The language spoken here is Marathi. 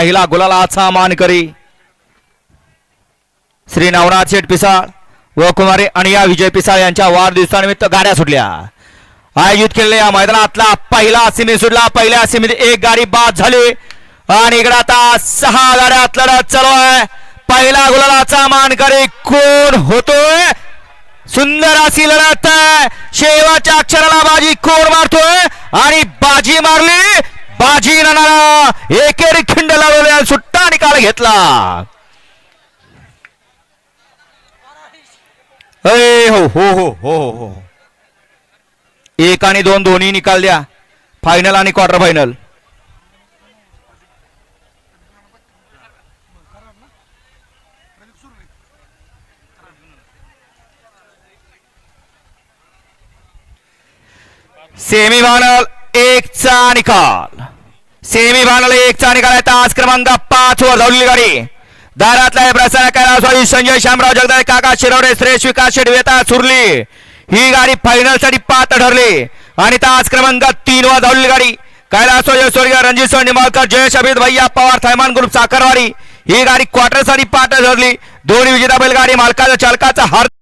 पहिला गुलालाचा मान करी। श्री नवनाथ शेठ पिसाळ व कुमारी अनिया विजय पिसाळ यांच्या वाढदिवसानिमित्त गाड्या सुटल्या. आयोजित केलेल्या या मैदानातला पहिला सिमी सुटला. पहिल्या सिमीत एक गाडी बाद झाली. आणि इकडे आता सहा गाड्यात लढत चालू आहे. पहिला गुलालाचा मान करी. कोण होतोय सुंदर अशी लढत आहे. शेवटच्या अक्षराला बाजी कोण मारतोय? आणि बाजी मारली. बाजी नाना एकेरी खिंड लावलेला सुट्टा निकाल घेतला. अरे हो हो हो हो हो हो. एक आणि दोन दोन्ही निकाल द्या. फायनल आणि क्वार्टर फायनल सेमी फायनल एकचा निकाल. सेमी फायनल एकचा निकाल आहे तास क्रमांक पाच वर धावलेली गाडी. दारातला प्रसार कैलासवाडी संजय शामराव जगदाळे काका शिरवडे श्रेष विकास शेडवेता सुरली. ही गाडी फायनलसाठी पात्र ठरली. आणि तास क्रमांक तीन वर धावलेली गाडी. कैलासवाडी स्वर्गीय रणजित सोय निंबाळकर जयेश अभित भैया पवार थैमान ग्रुप साखरवाडी. ही गाडी क्वार्टरसाठी पात्र ठरली. दोन्ही विजेता बैलगाडी मालकाचा चालकाचा हर